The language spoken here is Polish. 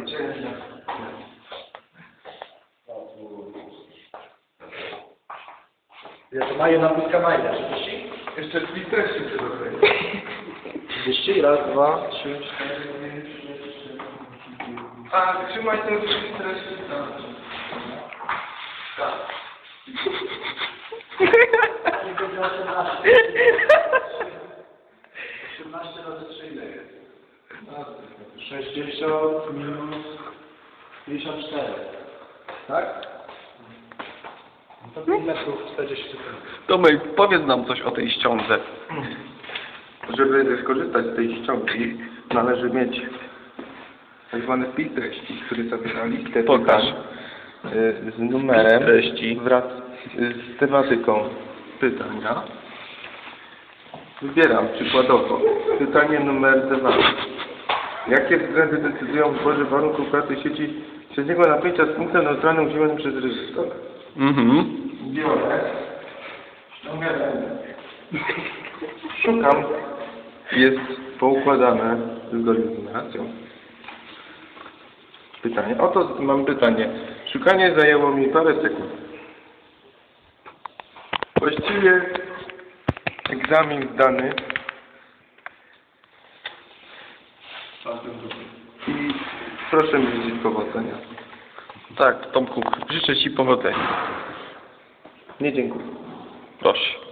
zabezpieczenia. Ja to maję napłyska majna, 30? Jeszcze drzwi treści przed okresie. 30, raz, dwa, trzy, cztery. A, trzymaj ten drzwi treści. Tak. Nie 60 minus 54. Tak? No to 5 metrów 40 sekund. Tomek, powiedz nam coś o tej ściądze. Żeby skorzystać z tej ściągi, należy mieć tak zwany wpis treści, który zawiera listę Pokaż. pytań y, z numerem Treści. wraz z tematyką pytania. Wybieram przykładowo pytanie numer dwa. Jakie względy decydują o wyborze warunków pracy sieci średniego napięcia z punktem neutralnym używanym przez rezystor? Mhm. Biorę, ściągam, szukam, jest poukładane zgodnie z numeracją. Pytanie, oto mam pytanie. Szukanie zajęło mi parę sekund. Właściwie egzamin zdany i proszę mi życzyć powodzenia. Tak, Tomku, życzę Ci powodzenia. Nie dziękuję. Proszę.